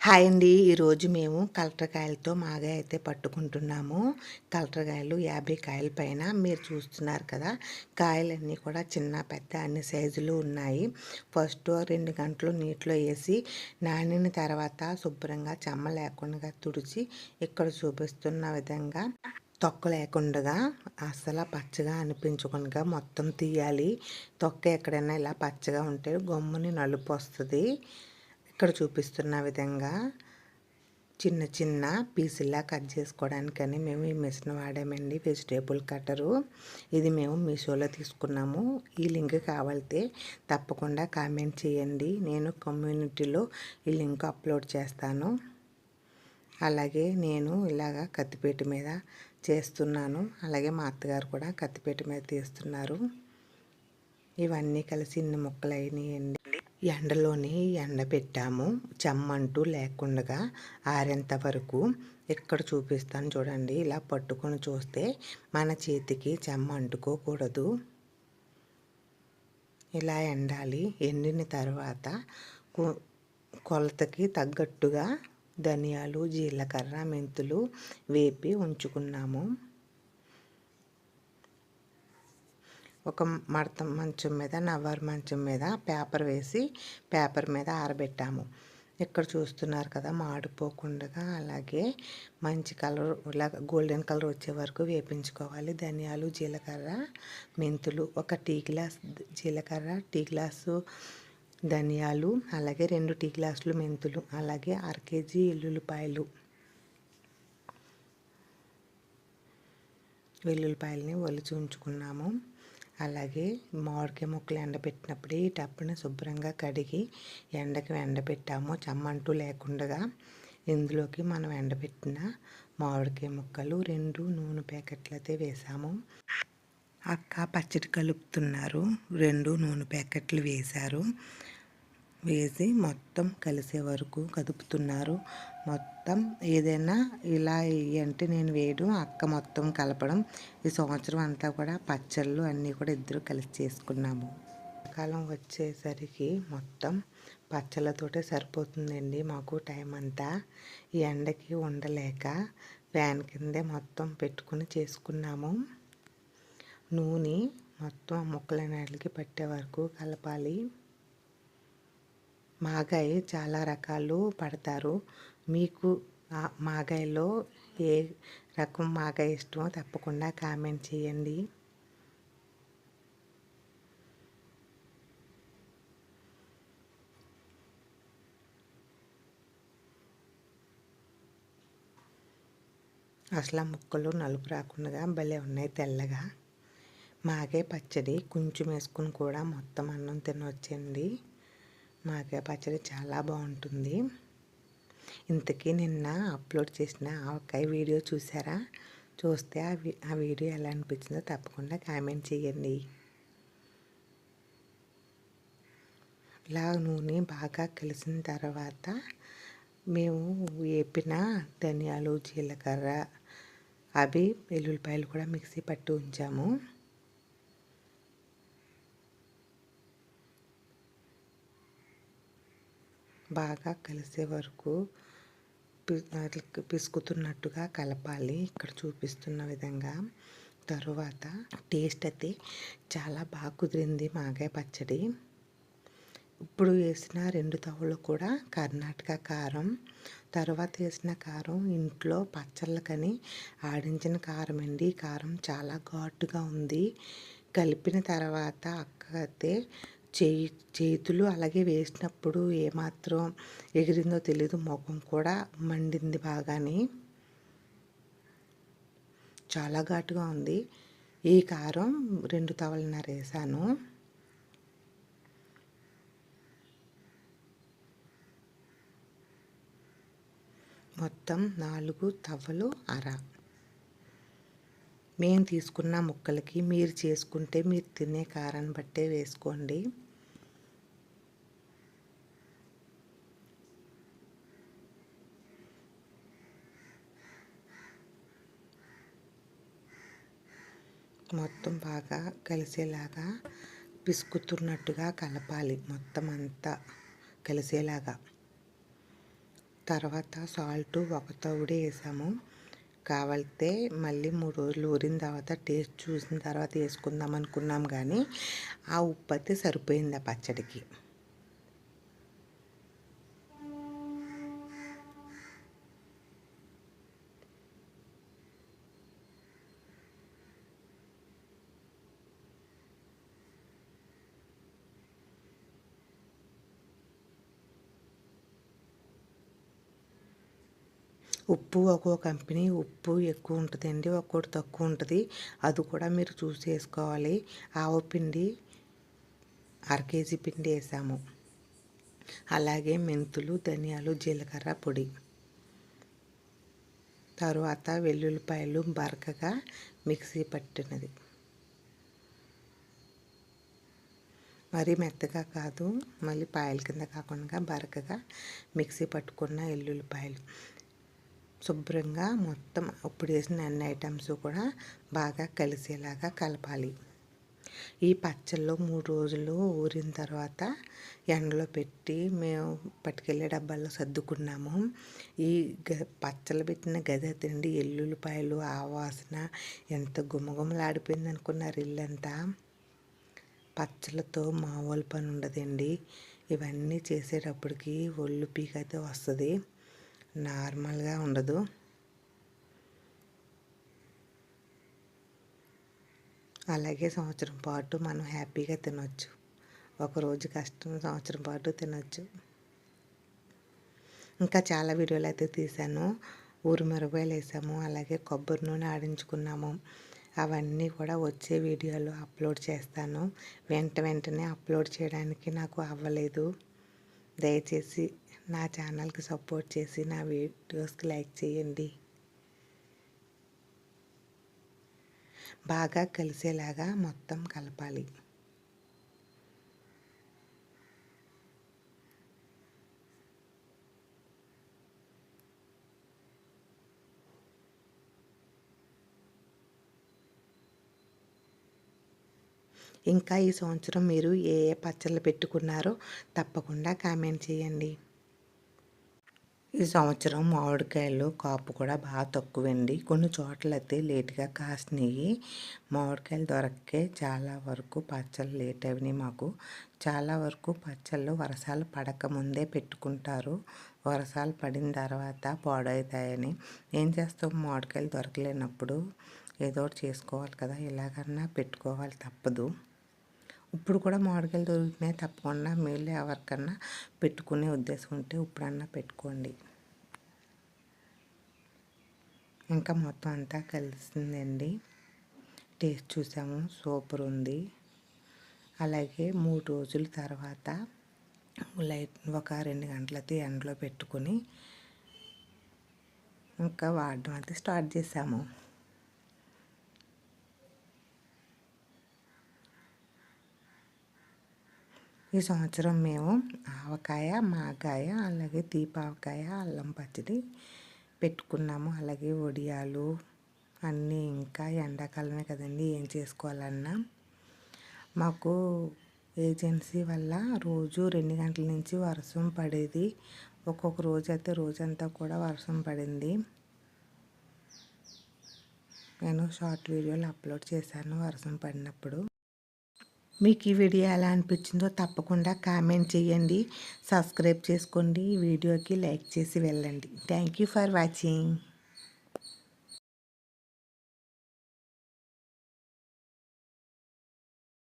Hi అండి. ఈరోజు మేము కలటకాయలతో మాగా అయితే పట్టుకుంటున్నాము. కలటకాయలు యాభై కాయల పైన మీరు చూస్తున్నారు కదా. కాయలన్నీ కూడా చిన్న పెద్ద అన్ని సైజులు ఉన్నాయి. ఫస్ట్ రెండు గంటలు నీటిలో వేసి నానిన తర్వాత శుభ్రంగా చెమ్మ లేకుండా తుడిచి ఇక్కడ చూపిస్తున్న విధంగా తొక్క లేకుండా అసలు పచ్చగా అనిపించకుండా మొత్తం తీయాలి. తొక్క ఎక్కడైనా ఇలా పచ్చగా ఉంటే గమ్ముని నలుపు వస్తుంది. ఇక్కడ చూపిస్తున్న విధంగా చిన్న చిన్న పీసుల్లా కట్ చేసుకోవడానికని మేము ఈ మిషన్ వాడామండి వెజిటేబుల్ కట్టరు ఇది మేము మీషోలో తీసుకున్నాము. ఈ లింక్ కావాలితే తప్పకుండా కామెంట్ చేయండి. నేను కమ్యూనిటీలో ఈ లింక్ అప్లోడ్ చేస్తాను. అలాగే నేను ఇలాగా కత్తిపేట మీద చేస్తున్నాను. అలాగే మా అత్తగారు కూడా కత్తిపేట మీద తీస్తున్నారు. ఇవన్నీ కలిసి ఇన్ని ముక్కలు అయినాయండి ఎండలోని ఎండ పెట్టాము. చెమ్మంటూ లేకుండా ఆరేంత వరకు ఇక్కడ చూపిస్తాను చూడండి. ఇలా పట్టుకొని చూస్తే మన చేతికి చెమ్మ అంటుకోకూడదు. ఇలా ఎండాలి. ఎండిన తర్వాత కొలతకి తగ్గట్టుగా ధనియాలు జీలకర్ర మెంతులు వేపి ఉంచుకున్నాము. ఒక మడత మంచం మీద నవ్వారు మంచం మీద పేపర్ వేసి పేపర్ మీద ఆరబెట్టాము. ఇక్కడ చూస్తున్నారు కదా మాడిపోకుండా అలాగే మంచి కలర్ ఇలా గోల్డెన్ కలర్ వచ్చే వరకు వేపించుకోవాలి. ధనియాలు జీలకర్ర మెంతులు ఒక టీ గ్లాస్ జీలకర్ర టీ గ్లాసు ధనియాలు అలాగే రెండు టీ గ్లాసులు మెంతులు అలాగే అర కేజీ ఎల్లుల్లిపాయలు వెల్లుల్లిపాయలని ఒలిచి ఉంచుకున్నాము. అలాగే మామిడికాయ ముక్కలు ఎండబెట్టినప్పుడు ఈ టప్పుని శుభ్రంగా కడిగి ఎండకి ఎండబెట్టాము. చమ్మంటూ లేకుండా ఇందులోకి మనం ఎండబెట్టిన మామిడికాయ ముక్కలు రెండు నూనె ప్యాకెట్లు అయితే వేసాము. అక్క పచ్చడి కలుపుతున్నారు. రెండు నూనె ప్యాకెట్లు వేశారు. వేసి మొత్తం కలిసే వరకు కదుపుతున్నారు. మొత్తం ఏదైనా ఇలా అంటే నేను వేయడం అక్క మొత్తం కలపడం ఈ సంవత్సరం అంతా కూడా పచ్చళ్ళు అన్నీ కూడా ఇద్దరు కలిసి చేసుకున్నాము. కాలం వచ్చేసరికి మొత్తం పచ్చళ్ళతోటే సరిపోతుందండి మాకు టైం అంతా. ఈ ఎండకి ఉండలేక ఫ్యాన్ కిందే మొత్తం పెట్టుకుని చేసుకున్నాము. నూనె మొత్తం ముక్కలన్నిటికి పట్టే వరకు కలపాలి. మాగాయ చాలా రకాలు పడతారు. మీకు మాగాయలో ఏ రకం మాగాయ ఇష్టమో తప్పకుండా కామెంట్ చేయండి. అసలు ముక్కలు నలుపు రాకుండా భలే ఉన్నాయి తెల్లగా. మాగే పచ్చడి కొంచెం వేసుకుని కూడా మొత్తం అన్నం తినొచ్చండి. మాకాయ పచ్చడి చాలా బాగుంటుంది. ఇంతకీ నిన్న అప్లోడ్ చేసిన ఆవకాయ వీడియో చూసారా? చూస్తే ఆ ఆ వీడియో ఎలా అనిపించిందో తప్పకుండా కామెంట్ చేయండి. ఇలా నూనె బాగా కలిసిన తర్వాత మేము వేపిన ధనియాలు జీలకర్ర అవి వెల్లుల్లిపాయలు కూడా మిక్సీ పట్టి ఉంచాము. బాగా కలిసే వరకు పిసుకుతున్నట్టుగా కలపాలి. ఇక్కడ చూపిస్తున్న విధంగా. తరువాత టేస్ట్ అయితే చాలా బాగా కుదిరింది మాగాయ పచ్చడి. ఇప్పుడు వేసిన రెండు తవ్వలు కూడా కర్ణాటక కారం. తర్వాత వేసిన కారం ఇంట్లో పచ్చళ్ళకని ఆడించిన కారం అండి. కారం చాలా ఘాటుగా ఉంది. కలిపిన తర్వాత అక్క అయితే చేయి చేతులు అలాగే వేసినప్పుడు ఏమాత్రం ఎగిరిందో తెలీదు ముఖం కూడా మండింది బాగానే. చాలా ఘాటుగా ఉంది. ఈ కారం రెండు తవలన్నర వేసాను. మొత్తం నాలుగు తవ్వలు అర. మేము తీసుకున్న ముక్కలకి మీరు చేసుకుంటే మీరు తినే కారాన్ని బట్టే వేసుకోండి. మొత్తం బాగా కలిసేలాగా పిసుకుతున్నట్టుగా కలపాలి. మొత్తం అంతా కలిసేలాగా. తర్వాత సాల్ట్ ఒక తవుడు వేసాము. కావాలితే మళ్ళీ మూడు రోజులు ఊరిన తర్వాత టేస్ట్ చూసిన తర్వాత వేసుకుందాం అనుకున్నాం కానీ ఆ ఉప్పు అయితే సరిపోయింది ఆ పచ్చడికి. ఉప్పు ఒక్కో కంపెనీ ఉప్పు ఎక్కువ ఉంటుందండి ఒక్కోటి తక్కువ ఉంటుంది. అది కూడా మీరు చూసి వేసుకోవాలి ఆవు పిండి అర కేజీ పిండి వేసాము. అలాగే మెంతులు ధనియాలు జీలకర్ర పొడి. తరువాత వెల్లుల్లిపాయలు బరకగా మిక్సీ పట్టినది. మరీ మెత్తగా కాదు మళ్ళీ పాయల కింద కాకుండా బరకగా మిక్సీ పట్టుకున్న ఎల్లుల్లిపాయలు శుభ్రంగా మొత్తం ఇప్పుడు వేసిన అన్ని ఐటమ్స్ కూడా బాగా కలిసేలాగా కలపాలి. ఈ పచ్చళ్ళు మూడు రోజులు ఊరిన తర్వాత ఎండలో పెట్టి మేము పట్టుకెళ్ళే డబ్బాల్లో సర్దుకున్నాము. ఈ గ పచ్చళ్ళు పెట్టిన గద తిండి ఎల్లుల్లిపాయలు ఆ వాసన ఎంత గుమగుమలాడిపోయింది అనుకున్నారు ఇల్లంతా. పచ్చళ్ళతో మామూలు పని ఉండదండి. ఇవన్నీ చేసేటప్పటికి ఒళ్ళు పీకైతే వస్తుంది. నార్మల్గా ఉండదు. అలాగే సంవత్సరం పాటు మనం హ్యాపీగా తినొచ్చు. ఒకరోజు కష్టం సంవత్సరం పాటు తినొచ్చు. ఇంకా చాలా వీడియోలు అయితే తీసాను ఊరు మిరపాయలు వేసాము అలాగే కొబ్బరి నూనె ఆడించుకున్నాము. అవన్నీ కూడా వచ్చే వీడియోలు అప్లోడ్ చేస్తాను. వెంట వెంటనే అప్లోడ్ చేయడానికి నాకు అవ్వలేదు. దయచేసి నా ఛానల్కి సపోర్ట్ చేసి నా వీడియోస్కి లైక్ చేయండి. బాగా కలిసేలాగా మొత్తం కలపాలి. ఇంకా ఈ సంవత్సరం మీరు ఏ ఏ పచ్చళ్ళు పెట్టుకున్నారో తప్పకుండా కామెంట్ చేయండి. ఈ సంవత్సరం మామిడికాయలు కాపు కూడా బాగా తక్కువండి. కొన్ని చోట్ల అయితే లేట్గా కాసినాయి. మామిడికాయలు దొరకే చాలా వరకు పచ్చళ్ళు లేట్ అయినాయి మాకు. చాలా వరకు పచ్చళ్ళు వర్షాలు పడకముందే పెట్టుకుంటారు. వర్షాలు పడిన తర్వాత పాడవుతాయని. ఏం చేస్తాం? మామిడికాయలు దొరకలేనప్పుడు ఏదో ఒకటి చేసుకోవాలి కదా. ఇలాగన్నా పెట్టుకోవాలి తప్పదు. ఇప్పుడు కూడా మామిడికాయలు దొరుకుతున్నాయి తప్పకుండా మీరు ఎవరికన్నా పెట్టుకునే ఉద్దేశం ఉంటే ఇప్పుడన్నా పెట్టుకోండి. ఇంకా మొత్తం అంతా కలిసిందండి. టేస్ట్ చూసాము సూపర్ ఉంది. అలాగే మూడు రోజుల తర్వాత లైట్ ఒక రెండు గంటలకి ఎండలో పెట్టుకొని ఇంకా వాడడం అయితే స్టార్ట్ చేసాము. ఈ సంవత్సరం మేము ఆవకాయ మాకాయ అలాగే తీపావకాయ అల్లం పచ్చడి పెట్టుకున్నాము. అలాగే వడియాలు అన్నీ ఇంకా ఎండాకాలమే కదండి ఏం చేసుకోవాలన్నా. మాకు ఏజెన్సీ వల్ల రోజు రెండు గంటల నుంచి వర్షం పడేది. ఒక్కొక్క రోజు అయితే రోజంతా కూడా వర్షం పడింది. నేను షార్ట్ వీడియోలు అప్లోడ్ చేశాను వర్షం పడినప్పుడు. మీకు ఈ వీడియో ఎలా అనిపించిందో తప్పకుండా కామెంట్ చేయండి. సబ్స్క్రైబ్ చేసుకోండి. ఈ వీడియోకి లైక్ చేసి వెళ్ళండి. Thank you for watching